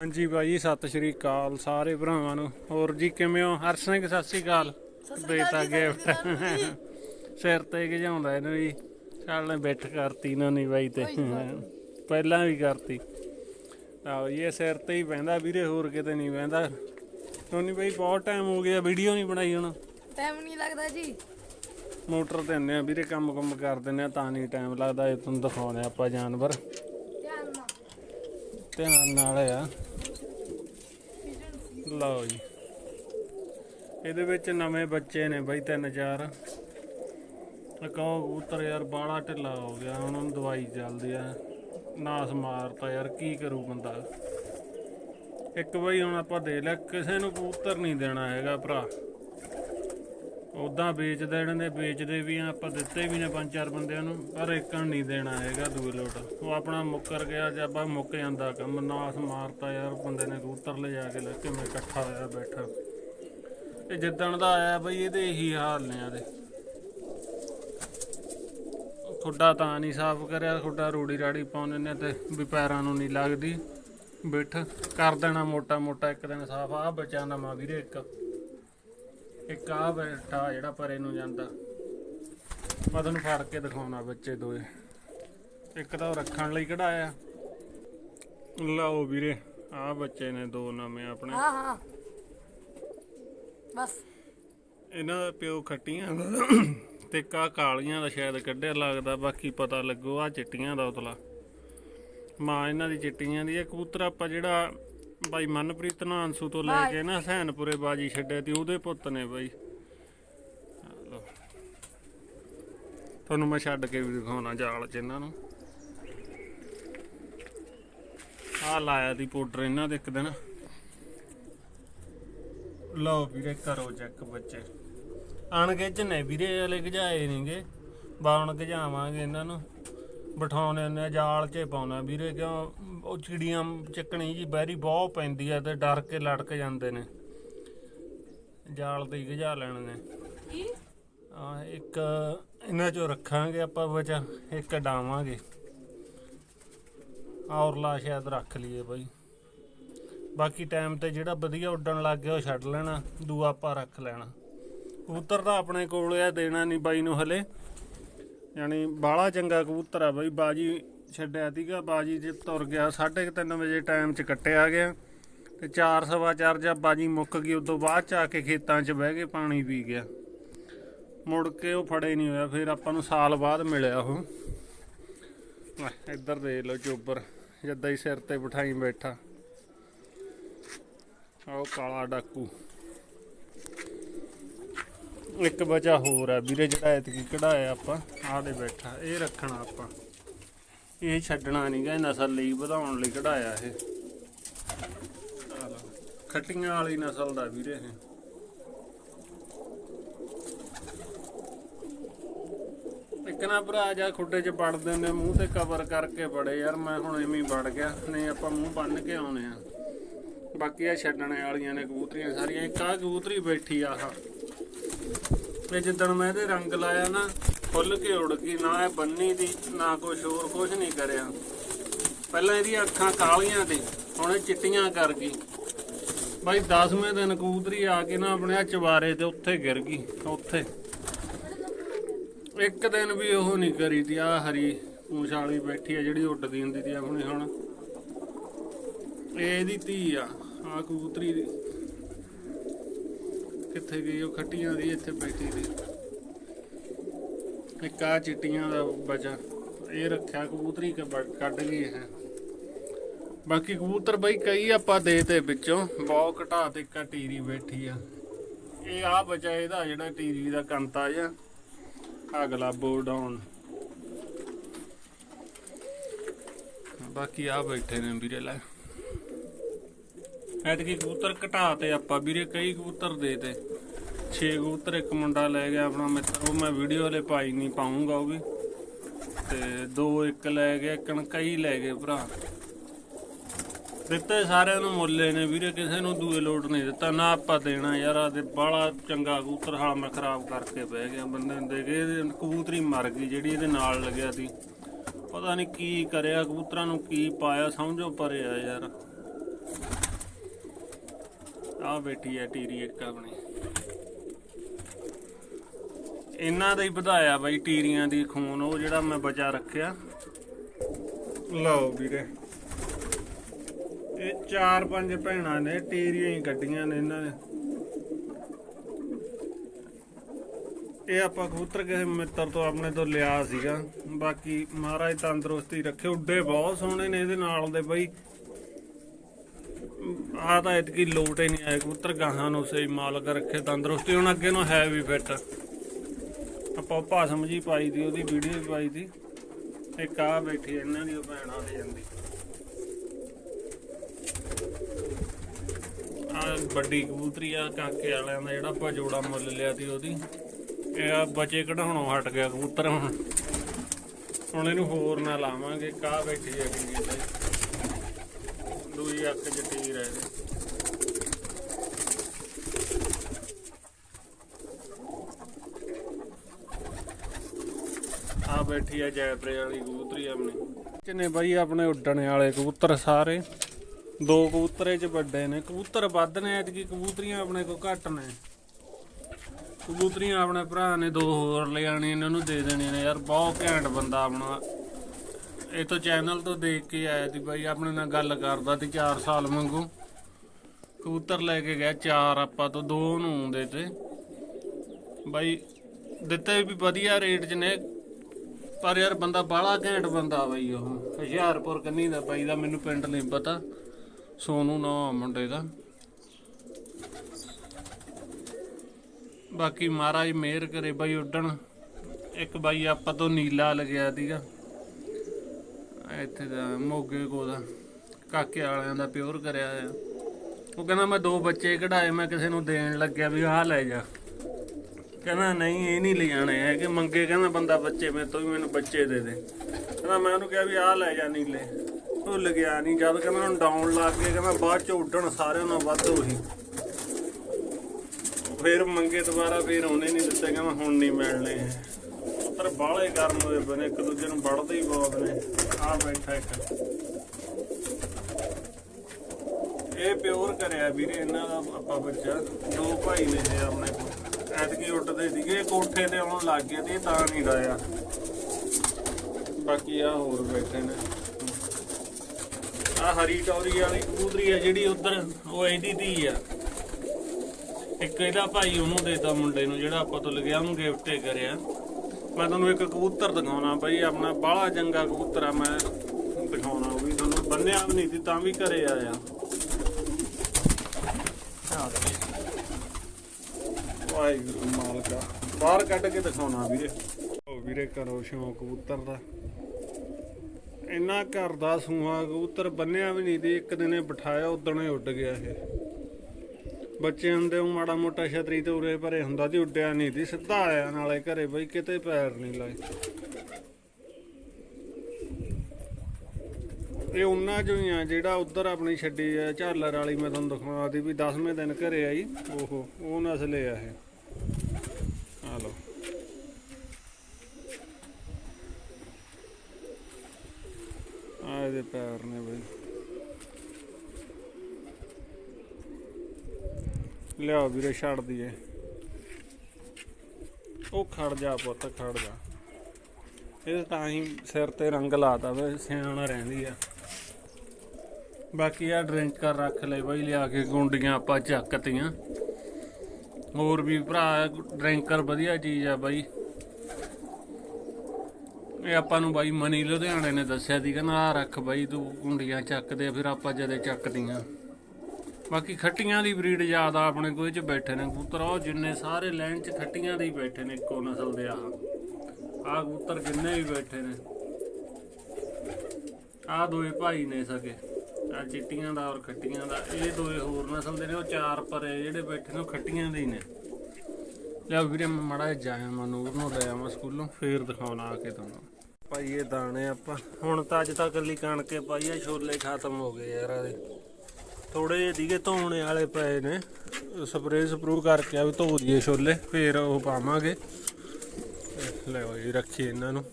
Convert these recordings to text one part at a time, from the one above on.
ਹਾਂਜੀ ਭਾਈ ਸਤਿ ਸ਼੍ਰੀ ਅਕਾਲ ਸਾਰੇ ਭਰਾਵਾਂ ਨੂੰ। ਹੋਰ ਜੀ ਕਿਵੇਂ ਹੋ? ਹਰਸ਼ ਸਿੰਘ ਸਤਿ ਸ਼੍ਰੀ ਅਕਾਲ। ਦੇਤਾ ਗਿਫਟ ਸਿਰ ਤੇ ਗਜਾਉਂਦਾ ਇਹਨੂੰ ਜੀ ਚੱਲ ਨੇ ਬਿੱਠ ਕਰਤੀ ਨੇ ਬਾਈ ਤੇ। ਪਹਿਲਾਂ ਵੀ ਕਰਤੀ। ਆਹੋ ਇਹ ਸਿਰ ਤੇ ਹੀ ਬਹਿੰਦਾ ਵੀਰੇ ਹੋਰ ਕਿਤੇ ਨਹੀਂ ਬਹਿੰਦਾ। ਟੋਨੀ ਬਾਈ ਬਹੁਤ ਟਾਈਮ ਹੋ ਗਿਆ ਵੀਡੀਓ ਨਹੀਂ ਬਣਾਈ ਹੁਣ। ਟਾਈਮ ਨਹੀਂ ਲੱਗਦਾ ਜੀ। ਮੋਟਰ ਤੇ ਹੁੰਦੇ ਆ ਵੀਰੇ ਕੰਮ ਕੰਮ ਕਰ ਦਿੰਦੇ ਆ ਤਾਂ ਨਹੀਂ ਟਾਈਮ ਲੱਗਦਾ। ਇਹ ਤੁਹਾਨੂੰ ਦਿਖਾਉਣੇ ਆਪਾਂ ਜਾਨਵਰ। ਧਿਆਨ ਨਾਲ ਆ। ਲਓ ਜੀ। ਇਹਦੇ ਵਿੱਚ ਨਵੇਂ ਬੱਚੇ ਨੇ ਬਈ, ਤਿੰਨ ਚਾਰ। ਕਹੋ ਕਬੂਤਰ ਯਾਰ ਬਾਲਾ ਢਿੱਲਾ ਹੋ ਗਿਆ, ਹੁਣ ਉਹਨੂੰ ਦਵਾਈ ਚੱਲਦੀ ਆ। ਨਾਸ ਮਾਰਤਾ ਯਾਰ, ਕੀ ਕਰੂ ਬੰਦਾ? ਇੱਕ ਬਈ ਹੁਣ ਆਪਾਂ ਦੇ ਲਿਆ, ਕਿਸੇ ਨੂੰ ਕਬੂਤਰ ਨਹੀਂ ਦੇਣਾ ਹੈਗਾ ਭਰਾ। ਉਦਾਂ ਵੇਚ ਦੇਣ ਦੇ ਵੇਚਦੇ ਵੀ ਆ, ਆਪਾਂ ਦਿੱਤੇ ਵੀ ਨੇ ਪੰਜ ਚਾਰ ਬੰਦਿਆਂ ਨੂੰ, ਪਰ ਇੱਕਣ ਨਹੀਂ ਦੇਣਾ ਹੈਗਾ ਦੂਏ ਲੋਟ। ਉਹ ਆਪਣਾ ਮੁੱਕਰ ਗਿਆ ਜੇ ਆਪਾਂ ਮੁੱਕ ਜਾਂਦਾ ਕੰਮ, ਨਾਸ ਮਾਰਤਾ ਯਾਰ ਬੰਦੇ ਨੇ ਕਬੂਤਰ ਲੈ ਜਾ ਕੇ ਲੈ ਕੇ ਮੈਂ ਇਕੱਠਾ ਹੋਇਆ ਬੈਠਾ। ਇਹ ਜਿੱਦਣ ਦਾ ਆਇਆ ਬਈ, ਇਹਦੇ ਇਹੀ ਹਾਲ ਨੇ ਆਦੇ ਖੁੱਡਾ ਤਾਂ ਨਹੀਂ ਸਾਫ਼ ਕਰਿਆ, ਖੁੱਡਾ ਰੂੜੀ ਰਾੜੀ ਪਾਉਂਦੇ ਨੇ ਤੇ ਵੀ ਪੈਰਾਂ ਨੂੰ ਨਹੀਂ ਲੱਗਦੀ। ਬਿੱਠ, ਕਰ ਦੇਣਾ ਮੋਟਾ ਮੋਟਾ ਇੱਕ ਦਿਨ ਸਾਫ਼ ਆ ਬਚਾ ਨਵਾਂ ਵੀਰੇ ਇੱਕ। ਇੱਕ ਆ ਬੈਠਾ ਜਿਹੜਾ ਪਰੇ ਨੂੰ ਜਾਂਦਾ। ਮੈਂ ਤੁਹਾਨੂੰ ਫੜ ਕੇ ਦਿਖਾਉਣਾ ਬੱਚੇ ਦੋਏ। ਇੱਕ ਤਾਂ ਉਹ ਰੱਖਣ ਲਈ ਕਢਾਇਆ। ਲਓ ਵੀਰੇ ਆ ਬੱਚੇ ਨੇ ਦੋ ਨਵੇਂ ਆਪਣੇ। ਹਾਂ ਹਾਂ। ਬਸ। ਇਹਨਾਂ ਦਾ ਪਿਓ ਖੱਟੀਆਂ ਦਾ ਤੇ ਕਾ ਕਾਲੀਆਂ ਦਾ ਸ਼ਾਇਦ ਕੱਢਿਆ ਲੱਗਦਾ ਬਾਕੀ ਪਤਾ ਲੱਗੋ ਆ ਚਿੱਟੀਆਂ ਦਾ ਉਤਲਾ। ਮਾਂ ਇਹਨਾਂ ਦੀ ਚਿੱਟੀਆਂ ਦੀ ਇਹ ਕਬੂਤਰ ਆਪਾਂ ਜਿਹੜਾ ਬਾਈ ਮਨਪ੍ਰੀਤ ਨਾਨਸੂ ਤੋਂ ਲੈ ਕੇ ਨਾ ਹਸੈਨਪੁਰੇ ਬਾਜੀ ਛੱਡਿਆ ਤੇ ਉਹਦੇ ਪੁੱਤ ਨੇ ਬਾਈ। ਤੁਹਾਨੂੰ ਮੈਂ ਛੱਡ ਕੇ ਵੀ ਦਿਖਾਉਣਾ ਜਾਲ ਚ ਇਹਨਾਂ ਨੂੰ। ਆ ਲਾਇਆ ਦੀ ਪਾਊਡਰ ਇਹਨਾਂ ਦੇ ਇੱਕ ਦਿਨ। ਲਓ ਵੀਰੇ ਕਰੋ ਚੈੱਕ ਬੱਚੇ। ਅਣਗਿੱਝ ਨੇ ਵੀਰੇ ਵਾਲੇ ਗਜਾਏ ਨਹੀਂਗੇ ਬਾਉਣ ਗਜਾਵਾਂਗੇ ਇਹਨਾਂ ਨੂੰ। ਬਿਠਾਉਣੇ ਨੇ ਜਾਲ 'ਚ ਪਾਉਣਾ। ਵੀਰੇ ਕਿਉਂ? ਉਹ ਚਿੜੀਆਂ ਚੱਕਣੀ ਜੀ ਬੈਰੀ ਬਹੁਤ ਪੈਂਦੀ ਆ ਤੇ ਡਰ ਕੇ ਲੜਕ ਜਾਂਦੇ ਨੇ। ਜਾਲ ਤੇ ਹੀ ਗਜਾ ਲੈਣ ਨੇ। ਆ ਇੱਕ ਇਹਨਾਂ ਚੋਂ ਰੱਖਾਂਗੇ ਆਪਾਂ ਬਚਾ ਇੱਕ ਡਾਵਾਂਗੇ। ਔਰਲਾ ਸ਼ਾਇਦ ਰੱਖ ਲਈਏ ਬਾਈ। ਬਾਕੀ ਟਾਈਮ ਤੇ ਜਿਹੜਾ ਵਧੀਆ ਉੱਡਣ ਲੱਗ ਗਿਆ ਉਹ ਛੱਡ ਲੈਣਾ ਦੂਆ ਆਪਾਂ ਰੱਖ ਲੈਣਾ। ਕਬੂਤਰ ਤਾਂ ਆਪਣੇ ਕੋਲ ਆ ਦੇਣਾ ਨਹੀਂ ਬਾਈ ਨੂੰ ਹਲੇ। ਯਾਨੀ ਬਾਲਾ ਚੰਗਾ ਕਬੂਤਰ ਆ ਬਾਈ, ਬਾਜੀ ਛੱਡਿਆ ਸੀਗਾ, ਬਾਜੀ ਜੇ ਤੁਰ ਗਿਆ 3:30 ਵਜੇ ਟਾਈਮ 'ਚ ਕੱਟਿਆ ਗਿਆ ਤੇ 4 ਸਵਾ ਚਾਰ ਜਾਂ ਬਾਜੀ ਮੁੱਕ ਗਈ, ਉਦੋਂ ਬਾਅਦ 'ਚ ਆ ਕੇ ਖੇਤਾਂ 'ਚ ਬਹਿ ਕੇ ਪਾਣੀ ਪੀ ਗਿਆ। ਮੁੜ ਕੇ ਉਹ ਫੜੇ ਨਹੀਂ ਹੋਇਆ, ਫਿਰ ਆਪਾਂ ਨੂੰ ਸਾਲ ਬਾਅਦ ਮਿਲਿਆ ਉਹ। ਇੱਧਰ ਦੇ ਲਓ ਚੋਬਰ, ਜਦਾਂ ਹੀ ਸਿਰ ਤੇ ਬਿਠਾਈ ਬੈਠਾ। ਆਹ ਉਹ ਕਾਲਾ ਡਾਕੂ। ਇੱਕ ਬਚਾ ਹੋਰ ਆ ਵੀਰੇ, ਜਿਹੜਾ ਐਤਕੀ ਕਢਾਇਆ ਆਪਾਂ, ਆਹ ਦੇ ਬੈਠਾ, ਇਹ ਰੱਖਣਾ ਆਪਾਂ। ਇਹ ਛੱਡਣਾ ਨਹੀਂਗਾ ਇਹ ਨਸਲ ਲਈ, ਵਧਾਉਣ ਲਈ ਕਢਾਇਆ ਇਹ। ਆਹ ਵਾਲੀ ਨਸਲ ਦਾ ਵੀਰੇ ਇਹ। ਇੱਕ ਨਾ ਭਰਾ ਜਾ ਖੁੱਡੇ 'ਚ ਵੜਦੇ ਨੇ, ਮੂੰਹ ਤੇ ਕਵਰ ਕਰਕੇ ਬੜੇ ਯਾਰ ਮੈਂ ਹੁਣ ਐਵੇਂ ਹੀ ਵੜ ਗਿਆ, ਨਹੀਂ ਆਪਾਂ ਮੂੰਹ ਬੰਨ ਕੇ ਆਉਣੇ ਆ। ਬਾਕੀ ਆ ਛੱਡਣੇ ਵਾਲੀਆਂ ਨੇ ਕਬੂਤਰੀਆਂ ਸਾਰੀਆਂ, ਇੱਕ ਆ ਕਬੂਤਰੀ ਬੈਠੀ ਆਹ। ਤੇ ਜਿੱਦਣ ਮੈਂ ਇਹਦੇ ਰੰਗ ਲਾਇਆ ਨਾ ਖੁੱਲ ਕੇ ਉੜ ਗਈ, ਨਾ ਇਹ ਬੰਨੀ ਦੀ, ਨਾ ਕੁਛ ਹੋਰ, ਕੁਛ ਨਹੀਂ ਕਰਿਆ। ਪਹਿਲਾਂ ਇਹਦੀਆਂ ਅੱਖਾਂ ਕਾਲੀਆਂ ਤੇ ਹੁਣ ਇਹ ਚਿੱਟੀਆਂ ਕਰ ਗਈ। ਬਾਈ 10ਵੇਂ ਦਿਨ ਕਬੂਤਰੀ ਆ ਕੇ ਨਾ ਆਪਣੇ ਆ ਚਵਾਰੇ ਤੇ ਉੱਥੇ ਗਿਰ ਗਈ, ਉੱਥੇ। ਇੱਕ ਦਿਨ ਵੀ ਉਹ ਨਹੀਂ ਕਰੀ ਦੀ ਆ ਹਰੀ ਪੂੰਛ ਵਾਲੀ ਬੈਠੀ ਆ ਜਿਹੜੀ ਉੱਡਦੀ ਹੁੰਦੀ ਸੀ ਆਪਣੀ ਹੁਣ। ਇਹ ਇਹਦੀ ਧੀ ਆ ਆ ਕਬੂਤਰੀ ਦੀ। ਕਿੱਥੇ ਗਈ, ਉਹ ਖੱਟੀਆਂ ਦੀ ਇੱਥੇ ਬੈਠੀ ਸੀ। ਇੱਕ ਆ ਚਿੱਟੀਆਂ ਦਾ ਬਚਾ ਇਹ ਰੱਖਿਆ ਕਬੂਤਰੀ ਕੱਢ ਗਈ ਹੈ ਬਾਕੀ ਕਬੂਤਰ ਬਈ ਕਈ ਆਪਾਂ ਦੇ ਤੇ ਵਿੱਚੋਂ, ਬਹੁਤ ਘਟਾ ਤੇ ਇੱਕ ਆਹ ਬੈਠੀ ਆ। ਇਹ ਆ ਬਚਾ ਇਹਦਾ ਜਿਹੜਾ ਟੀਰੀ ਦਾ ਕੰਤਾ ਜਾਂ ਅਗਲਾ ਬੋਰਡ ਆਨ ਬਾਕੀ ਆ ਬੈਠੇ ਨੇ ਵੀਰੇ ਲੈ। ਐਤਕੀ ਕਬੂਤਰ ਘਟਾ ਤੇ ਆਪਾਂ ਵੀਰੇ, ਕਈ ਕਬੂਤਰ ਦੇ ਤੇ। 6 ਕਬੂਤਰ, ਇੱਕ ਮੁੰਡਾ ਲੈ ਗਿਆ ਆਪਣਾ ਮਿੱਤਰ, ਉਹ ਮੈਂ ਵੀਡੀਓ ਵਾਲੇ ਪਾਈ ਨਹੀਂ ਪਾਉਂਗਾ ਉਹ ਵੀ। ਤੇ ਦੋ, ਇੱਕ ਲੈ ਗਿਆ, ਇੱਕ ਕਈ ਲੈ ਗਏ ਭਰਾ। ਦਿੱਤੇ ਸਾਰਿਆਂ ਨੂੰ ਮੁੱਲੇ ਨੇ ਵੀਰੇ, ਕਿਸੇ ਨੂੰ ਦੂਏ ਲੋਟ ਨਹੀਂ ਦਿੱਤਾ, ਨਾ ਆਪਾਂ ਦੇਣਾ ਯਾਰ ਆ ਤੇ ਬਾਲਾ ਚੰਗਾ ਕਬੂਤਰ ਹਾਲ ਮੈਂ ਖਰਾਬ ਕਰਕੇ ਬਹਿ ਗਿਆ ਬੰਦੇ ਦੇ ਕੇ ਕਬੂਤਰੀ ਮਰ ਗਈ ਜਿਹੜੀ ਇਹਦੇ ਨਾਲ ਲੱਗਿਆ ਸੀ। ਪਤਾ ਨਹੀਂ ਕੀ ਕਰਿਆ, ਕਬੂਤਰਾਂ ਨੂੰ ਕੀ ਪਾਇਆ, ਸਮਝੋ ਪਰੇ ਆ ਯਾਰ। ਆ ਬੈਠੀ ਹੈ ਟੀਰੀ ਇੱਕ ਆਪਣੀ। ਇਹਨਾਂ ਦਾ ਹੀ ਵਧਾਇਆ ਬਾਈ, ਟੀਰੀਆਂ ਦੀ ਖੂਨ, ਉਹ ਜਿਹੜਾ ਮੈਂ ਬਚਾ ਰੱਖਿਆ। ਲਓ ਵੀਰੇ। ਇਹ ਚਾਰ ਪੰਜ ਭੈਣਾਂ ਨੇ, ਟੀਰੀਆਂ ਹੀ ਕੱਢੀਆਂ ਨੇ ਇਹਨਾਂ ਨੇ। ਇਹ ਆਪਾਂ ਕਬੂਤਰ ਕਿਸੇ ਮਿੱਤਰ ਤੋਂ ਆਪਣੇ ਤੋਂ ਲਿਆ ਸੀਗਾ। ਬਾਕੀ ਮਹਾਰਾਜ ਤੰਦਰੁਸਤੀ ਰੱਖੇ। ਉੱਡੇ ਬਹੁਤ ਸੋਹਣੇ ਨੇ ਇਹਦੇ ਨਾਲ ਦੇ ਬਈ। ਆ ਤਾਂ ਇਤਕੀ ਲੋਟ ਹੀ ਨਹੀਂ ਆਇਆ, ਕਬੂਤਰ ਗਾਹਾਂ ਨੂੰ ਸਹੀ ਮਾਲਕ ਰੱਖੇ, ਤੰਦਰੁਸਤੀ ਹੁਣ ਅੱਗੇ ਨੂੰ ਹੈ ਵੀ ਫਿੱਟ ਆਪਾਂ ਭਾਸ਼ਮ ਜੀ ਪਾਈ ਦੀ, ਉਹਦੀ ਵੀਡੀਓ ਵੀ ਪਾਈ ਦੀ। ਇੱਕ ਆ ਬੈਠੀ ਇਹਨਾਂ ਦੀ ਉਹ ਭੈਣ ਜਾਂਦੀ। ਆ ਵੱਡੀ ਕਬੂਤਰੀ ਆ, ਕਾਕੇ ਵਾਲਿਆਂ ਦਾ ਜਿਹੜਾ ਆਪਾਂ ਜੋੜਾ ਮੁੱਲ ਲਿਆ ਸੀ ਉਹਦੀ। ਇਹ ਆ ਬਚੇ ਕਢਾਉਣੋਂ ਹਟ ਗਿਆ ਕਬੂਤਰ ਹੁਣ। ਹੁਣ ਇਹਨੂੰ ਹੋਰ ਨਾ ਲਾਵਾਂਗੇ ਕਾ ਬੈਠੀ ਆ ਕਿੰਨੀ ਤੇ ਅੱਖ ਜੱਟੀ ਰਹਿ ਗਈ ਆ ਬੈਠੀ ਆ ਜੈਪਰੇ ਵਾਲੀ ਕਬੂਤਰੀ ਆਪਣੀ। ਕਿੰਨੇ ਬਾਈ ਆਪਣੇ ਉੱਡਣ ਵਾਲੇ ਕਬੂਤਰ ਸਾਰੇ। ਦੋ ਕਬੂਤਰੇ ਚ ਵੱਡੇ ਨੇ। ਕਬੂਤਰ ਵੱਧ ਨੇ, ਐਤਕੀ ਕਬੂਤਰੀਆਂ ਆਪਣੇ ਕੋ ਘੱਟ ਨੇ। ਕਬੂਤਰੀਆਂ ਆਪਣੇ ਭਰਾ ਨੇ, ਦੋ ਹੋਰ ਲਿਆਣੀ ਇਹਨਾਂ ਨੂੰ ਦੇ ਦੇਣੀਆਂ ਨੇ। ਯਾਰ ਬਹੁਤ ਘੈਂਟ ਬੰਦਾ ਆਪਣਾ। ਇਹ ਤੋਂ ਚੈਨਲ ਤੋਂ ਦੇਖ ਕੇ ਆਇਆ ਸੀ ਬਾਈ, ਆਪਣੇ ਨਾਲ ਗੱਲ ਕਰਦਾ ਤੇ 4 ਸਾਲ ਮੰਗੂ ਕਬੂਤਰ ਲੈ ਕੇ ਗਿਆ ਚਾਰ, ਆਪਾਂ ਤੋਂ ਦੋ ਨੂੰ ਆਉਂਦੇ ਤੇ। ਬਾਈ, ਦਿੱਤੇ ਵੀ ਵਧੀਆ ਰੇਟ 'ਚ ਨੇ, ਪਰ ਯਾਰ ਬੰਦਾ ਬਾਹਲਾ ਘੈਂਟ ਬੰਦਾ ਬਾਈ ਉਹ। ਹੁਸ਼ਿਆਰਪੁਰ ਕੰਨੀ ਦਾ ਬਾਈ ਦਾ ਮੈਨੂੰ ਪਿੰਡ ਨਹੀਂ ਪਤਾ। ਸੋਨੂ ਨਾ ਮੁੰਡੇ ਦਾ। ਬਾਕੀ ਮਹਾਰਾਜ ਮਿਹਰ ਕਰੇ ਬਾਈ ਉੱਡਣ। ਇੱਕ ਬਾਈ ਆਪਾਂ ਤੋਂ ਨੀਲਾ ਲੱਗਿਆ ਸੀਗਾ। ਇੱਥੇ ਦਾ ਮੋਗੇ ਕੋ ਦਾ ਕਾਕੇ ਵਾਲਿਆਂ ਦਾ ਪਿਓਰ ਕਰਿਆ ਹੋਇਆ। ਉਹ ਕਹਿੰਦਾ, ਮੈਂ ਦੋ ਬੱਚੇ ਕਢਾਏ, ਮੈਂ ਕਿਸੇ ਨੂੰ ਦੇਣ ਲੱਗਿਆ ਵੀ ਆਹ ਲੈ ਜਾ। ਕਹਿੰਦਾ, ਨਹੀਂ, ਇਹ ਨਹੀਂ ਲਿਜਾਣੇ ਹੈ ਕਿ ਮੰਗੇ। ਕਹਿੰਦਾ, ਬੰਦਾ ਬੱਚੇ ਮੇਰੇ ਤੋਂ ਵੀ ਮੈਨੂੰ ਬੱਚੇ ਦੇ ਦੇ। ਕਹਿੰਦਾ, ਮੈਂ ਉਹਨੂੰ ਕਿਹਾ ਵੀ ਆਹ ਲੈ ਜਾ ਨੀਲੇ ਉਹ ਲਗਿਆ ਨਹੀਂ, ਜਦ ਕਹਿੰਦਾ ਉਹਨੂੰ ਡਾਊਨ ਲਾ ਕੇ ਕਹਿੰਦਾ, ਬਾਅਦ ਚ ਉੱਡਣ ਸਾਰਿਆਂ ਨਾਲ ਵੱਧ ਉਹੀ। ਫਿਰ ਮੰਗੇ ਦੁਬਾਰਾ ਫਿਰ ਉਹਨੇ ਨਹੀਂ ਦਿੱਤੇ। ਕਹਿੰਦਾ, ਹੁਣ ਨਹੀਂ ਮਿਲਣੇ ਪਰ ਬਾਹਲੇ ਕਰਨ ਹੋਏ ਬਨੇ ਇੱਕ ਦੂਜੇ ਨੂੰ ਵੜਦੇ ਹੀ ਬਹੁਤ ਨੇ। ਆ ਬੈਠਾ ਇੱਕ। ਇਹ ਪਿਓਰ ਕਰਿਆ ਵੀਰੇ, ਇਹਨਾਂ ਦਾ ਆਪਾਂ ਬੱਚਾ। ਦੋ ਭਾਈ ਨੇ ਇਹ ਆਪਣੇ ਕੋਲ। ਐਤਕੀ ਉੱਡਦੇ ਸੀਗੇ ਕੋਠੇ ਤੇ ਆਉਣ ਲੱਗ ਗਏ ਤੇ ਤਾਂ ਨਹੀਂ ਡਾਇਆ ਬਾਕੀ ਆ ਹੋਰ ਬੈਠੇ ਨੇ। ਆ ਹਰੀ ਟੌਰੀ ਵਾਲੀ ਕਬੂਤਰੀ ਆ ਜਿਹੜੀ ਉਧਰ, ਉਹ ਇਹਦੀ ਧੀ ਆ। ਇੱਕ ਇਹਦਾ ਭਾਈ ਉਹਨੂੰ ਦੇਤਾ ਮੁੰਡੇ ਨੂੰ, ਜਿਹੜਾ ਆਪਾਂ ਤੋਂ ਲਗਿਆ ਉਹਨੂੰ ਗਿਫਟ ਹੀ ਕਰਿਆ। ਮੈਂ ਤੁਹਾਨੂੰ ਇੱਕ ਕਬੂਤਰ ਦਿਖਾਉਣਾ ਬਈ, ਆਪਣਾ ਬਾਹਲਾ ਚੰਗਾ ਕਬੂਤਰ ਆ, ਮੈਂ ਦਿਖਾਉਣਾ ਉਹ ਵੀ ਤੁਹਾਨੂੰ। ਬੰਨਿਆ ਵੀ ਨਹੀਂ ਸੀ, ਤਾਂ ਵੀ ਘਰੇ ਆਇਆ। ਵਾਹਿਗੁਰੂ ਮਾਲਕਾ, ਬਾਹਰ ਕੱਢ ਕੇ ਦਿਖਾਉਣਾ ਵੀਰੇ। ਉਹ ਵੀਰੇ, ਕਰੋ ਸ਼ੌਂਕ ਕਬੂਤਰ ਦਾ। ਇੰਨਾ ਘਰ ਦਾ ਸੂਹਾ ਕਬੂਤਰ ਬੰਨਿਆ ਵੀ ਨਹੀਂ ਦੀ ਇੱਕ ਦਿਨੇ ਬਿਠਾਇਆ, ਉਦਣ ਉੱਡ ਗਿਆ ਇਹ। ਬੱਚੇ ਹੁੰਦੇ ਉਹ ਮਾੜਾ ਮੋਟਾ ਛਤਰੀ ਤੇ ਉਰੇ ਭਰੇ ਹੁੰਦਾ ਦੀ ਉੱਡਿਆ ਨਹੀਂ ਦੀ ਸਿੱਧਾ ਆਇਆ ਨਾਲੇ ਘਰੇ ਬਈ, ਕਿਤੇ ਪੈਰ ਨਹੀਂ ਲਾਏ। ਇਹ ਉਹਨਾਂ ਚੋਂ ਹੀ ਆ ਜਿਹੜਾ ਉਧਰ ਆਪਣੀ ਛੱਡੀ ਆ, ਝਾਲਰ ਵਾਲੀ ਮੈਂ ਤੁਹਾਨੂੰ ਦਿਖਾਉਣਾ ਦੀ ਵੀ 10ਵੇਂ ਦਿਨ ਘਰੇ ਆਈ, ਓਹੋ, ਉਹ ਨਸਲੇ ਆ ਇਹ। ਆ ਲਓ। ਆ ਇਹਦੇ ਪੈਰ ਨੇ ਬਈ। ਲਿਆਓ ਵੀਰੇ ਛੱਡ ਦਈਏ। ਉਹ ਖੜ ਜਾ ਪੁੱਤ ਖੜ ਜਾ। ਇਹ ਤਾਂ ਹੀ ਸਿਰ ਤੇ ਰੰਗ ਲਾਤਾ ਵੇ ਸਿਆਣਾ ਰਹਿੰਦੀ ਆ। ਬਾਕੀ ਆ ਡਰਿੰਕ ਕਰ ਰੱਖ ਲੈ ਬਾਈ ਲਿਆ ਕੇ ਗੁੰਡੀਆਂ ਆਪਾਂ ਚੱਕਤੀਆਂ। ਹੋਰ ਵੀ ਭਰਾ ਡਰਿੰਕਰ ਵਧੀਆ ਚੀਜ਼ ਆ ਬਾਈ। ਇਹ ਆਪਾਂ ਨੂੰ ਬਾਈ ਮਨੀ ਲੁਧਿਆਣੇ ਨੇ ਦੱਸਿਆ ਸੀ ਕਹਿੰਦਾ ਆ ਰੱਖ ਬਾਈ ਤੂੰ ਗੁੰਡੀਆਂ ਚੱਕਦੇ ਆ, ਫਿਰ ਆਪਾਂ ਜਦੇ ਚੱਕਦੀਆਂ ਬਾਕੀ ਖੱਟੀਆਂ ਦੀ ਬਰੀਡ ਜ਼ਿਆਦਾ ਆਪਣੇ ਕੋਲ ਚ ਬੈਠੇ ਨੇ ਕਬੂਤਰ। ਉਹ ਜਿੰਨੇ ਸਾਰੇ ਲਾਈਨ ਚ ਖੱਟੀਆਂ ਦੇ ਹੀ ਬੈਠੇ ਨੇ ਇੱਕੋ ਨਸਲ ਦੇ ਆ ਆ ਕਬੂਤਰ ਜਿੰਨੇ ਵੀ ਬੈਠੇ ਨੇ। ਆ ਦੋਏ ਭਾਈ ਨੇ ਸਕੇ ਆ ਚਿੱਟੀਆਂ ਦਾ ਔਰ ਖੱਟੀਆਂ ਦਾ। ਇਹ ਦੋਏ ਹੋਰ ਨਸਲ ਦੇ ਨੇ, ਉਹ ਚਾਰ ਪਰੇ ਜਿਹੜੇ ਬੈਠੇ ਨੇ, ਉਹ ਖੱਟੀਆਂ ਦੇ ਹੀ ਨੇ। ਲਿਆ ਵੀਰੇ, ਮੈਂ ਮੜਾ ਜਾਇਆ ਮਨੂਰ ਨੂੰ ਲੈ ਆਵਾਂ ਸਕੂਲੋਂ, ਫੇਰ ਦਿਖਾਉਣਾ ਆ ਕੇ ਤੁਹਾਨੂੰ। ਭਾਈ ਇਹ ਦਾਣੇ ਆਪਾਂ। ਹੁਣ ਤਾਂ ਅੱਜ ਤੱਕ ਕੱਲੀ ਕਣਕੇ ਪਾਈ ਆ, ਛੋਲੇ ਖਤਮ ਹੋ ਗਏ ਯਾਰ ਇਹਦੇ ਥੋੜੇ ਜਿਹੇ ਦੀਗੇ ਧੋਣੇ ਵਾਲੇ ਪਏ ਨੇ। ਸਪਰੇਅ ਸਪਰੂ ਕਰਕੇ ਆ ਵੀ ਧੋ ਦਈਏ ਛੋਲੇ, ਫੇਰ ਉਹ ਪਾਵਾਂਗੇ। ਤੇ ਜੀ ਰੱਖੀ ਇਹਨਾਂ ਨੂੰ।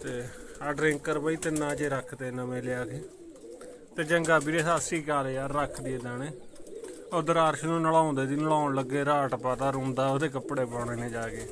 ਤੇ ਆ ਡਰਿੰਕਰ ਬਈ ਤਿੰਨਾਂ 'ਚ ਰੱਖਦੇ ਨਵੇਂ ਲਿਆ ਕੇ। ਤੇ ਚੰਗਾ ਵੀਰੇ ਸਾਸੀ ਸ੍ਰੀ ਅਕਾਲ ਯਾਰ, ਰੱਖ ਦਈਏ ਦਾਣੇ। ਉਧਰ ਆਰਸ਼ ਨੂੰ ਨਲਾਉਂਦੇ ਸੀ ਨਲਾਉਣ ਲੱਗੇ, ਰਾਟ ਪਤਾ ਰੋਂਦਾ, ਉਹਦੇ ਕੱਪੜੇ ਪਾਉਣੇ ਨੇ ਜਾ ਕੇ।